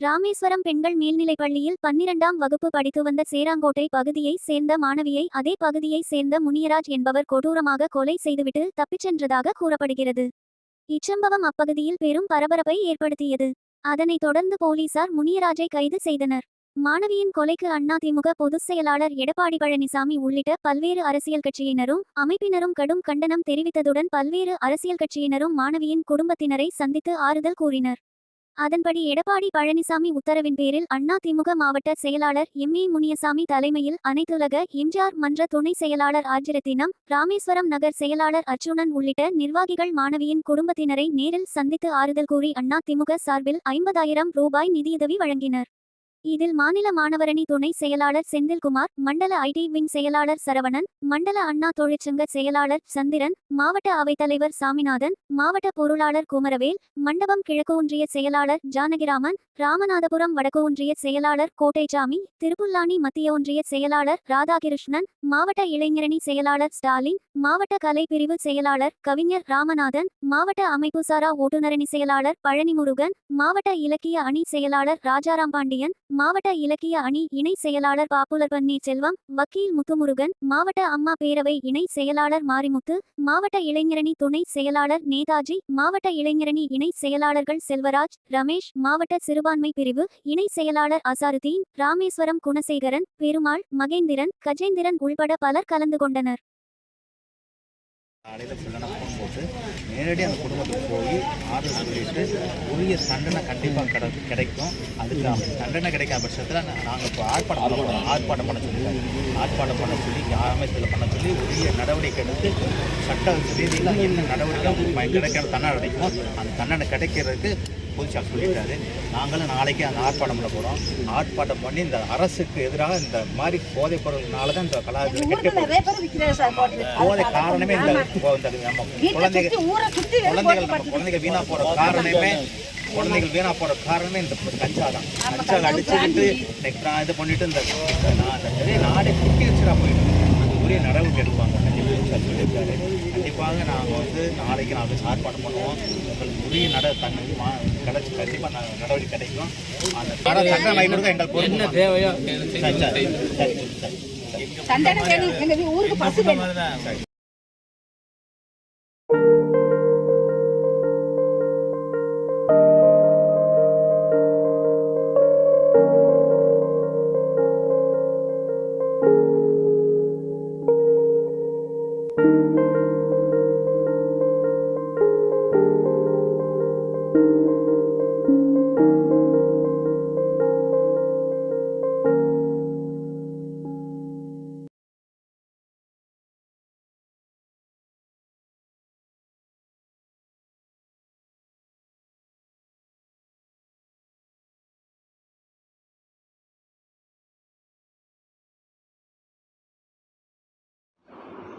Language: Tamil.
ராமேஸ்வரம் பெண்கள் மேல்நிலைப் பள்ளியில் பன்னிரண்டாம் வகுப்பு படித்து வந்த சேராங்கோட்டை பகுதியை சேர்ந்த மாணவியை அதே பகுதியை சேர்ந்த முனியராஜ் என்பவர் கொடூரமாக கொலை செய்துவிட்டு தப்பிச் சென்றதாக கூறப்படுகிறது. இச்சம்பவம் அப்பகுதியில் பெரும் பரபரப்பை ஏற்படுத்தியது. அதனைத் தொடர்ந்து போலீசார் முனியராஜை கைது செய்தனர். மாணவியின் கொலைக்கு அதிமுக பொதுச் செயலாளர் எடப்பாடி பழனிசாமி உள்ளிட்ட பல்வேறு அரசியல் கட்சியினரும் அமைப்பினரும் கடும் கண்டனம் தெரிவித்ததுடன் பல்வேறு அரசியல் கட்சியினரும் மாணவியின் குடும்பத்தினரை சந்தித்து ஆறுதல் கூறினர். அதன்படி எடப்பாடி பழனிசாமி உத்தரவின் பேரில் அதிமுக மாவட்ட செயலாளர் எம் ஏ முனியசாமி தலைமையில் அனைத்துலக எம்ஜிஆர் மன்ற துணை செயலாளர் ஆஜிரத்தினம் ராமேஸ்வரம் நகர் செயலாளர் அர்ச்சுனன் உள்ளிட்ட நிர்வாகிகள் மாணவியின் குடும்பத்தினரை நேரில் சந்தித்து ஆறுதல் கூறி அதிமுக சார்பில் ஐம்பதாயிரம் ரூபாய் நிதியுதவி வழங்கினர். இதில் மாநில மாணவரணி துணை செயலாளர் செந்தில்குமார் மண்டல ஐடி விங் செயலாளர் சரவணன் மண்டல அண்ணா தொழிற்சங்க செயலாளர் சந்திரன் மாவட்ட அவைத்தலைவர் சாமிநாதன் மாவட்ட பொருளாளர் குமரவேல் மண்டபம் கிழக்கு ஒன்றிய செயலாளர் ஜானகிராமன் ராமநாதபுரம் வடக்கு ஒன்றிய செயலாளர் கோட்டைசாமி திருப்புல்லானி மத்திய ஒன்றிய செயலாளர் ராதாகிருஷ்ணன் மாவட்ட இளைஞரணி செயலாளர் ஸ்டாலின் மாவட்ட கலை பிரிவு செயலாளர் கவிஞர் ராமநாதன் மாவட்ட அமைப்புசாரா ஓட்டுநரணி செயலாளர் பழனிமுருகன் மாவட்ட இலக்கிய அணி செயலாளர் ராஜாராம் பாண்டியன் மாவட்ட இலக்கிய அணி இணை செயலாளர் பாப்புலர் பன்னீர்செல்வம் வக்கீல் முத்துமுருகன் மாவட்ட அம்மா பேரவை இணை செயலாளர் மாரிமுத்து மாவட்ட இளைஞரணி துணை செயலாளர் நேதாஜி மாவட்ட இளைஞரணி இணை செயலாளர்கள் செல்வராஜ் ரமேஷ் மாவட்ட சிறுபான்மை பிரிவு இணை செயலாளர் அசாருதீன் ராமேஸ்வரம் குணசேகரன் பெருமாள் மகேந்திரன் கஜேந்திரன் உள்பட பலர் கலந்து கொண்டனர். காலையில் ஃபுல்லாக ஃபோன் போட்டு நேரடியாக அந்த குடும்பத்துக்கு போய் ஆர்டர் சொல்லிட்டு உரிய தண்டனை கண்டிப்பாக கிட கிடைக்கும். அதுக்கு தண்டனை கிடைக்காத பட்சத்தில் நாங்கள் இப்போ ஆர்ப்பாட்டம் பண்ண போகிறோம் ஆர்ப்பாட்டம் பண்ண சொல்லி ஆர்ப்பாட்டம் பண்ண சொல்லி அமைச்சர்கள் பண்ண சொல்லி உரிய நடவடிக்கை எடுத்து சட்ட ரீதியில் என்ன நடவடிக்கை கிடைக்கிற தண்டனை கிடைக்குமோ அந்த தண்டனை கிடைக்கிறதுக்கு புதுசாக சொல்லிட்டாரு நாங்களும் நாளைக்கு அந்த ஆர்ப்பாட்டம் பண்ண போகிறோம் ஆர்ப்பாட்டம் பண்ணி இந்த அரசுக்கு எதிராக இந்த மாதிரி போதைப் பொருள்னால தான் இந்த கலாச்சாரம் போதை காரணமே இந்த நம்ம வீட்டை குழந்தைகள் நம்ம குழந்தைகள் வீணா போற காரணமே குழந்தைகள் வீணா போற காரணமே இந்த கஞ்சா தான். கஞ்சா அடிச்சுக்கிட்டு நெக்ஸ்ட் நான் இது பண்ணிட்டு இந்த நாடே குட்டி வச்சுடா போயிட்டு அது உரிய நடவடிக்கை எடுப்பாங்க கண்டிப்பாக சொல்லியிருக்காரு கண்டிப்பாக நாங்கள் வந்து நாளைக்கு நாங்கள் ஆர்ப்பாட்டம் பண்ணுவோம். உங்களுக்கு உரிய நட தண்ணி கிடைச்சி கண்டிப்பாக நாங்கள் நடவடிக்கை கிடைக்கும். அந்த தண்டனை வாங்கி கொடுக்க எங்களுக்கு பொறுப்பு. என்ன தேவையோ சரி சரி சரி சரி சரி. தண்டனை வேணும் ஊருக்கு பசு வேணும்.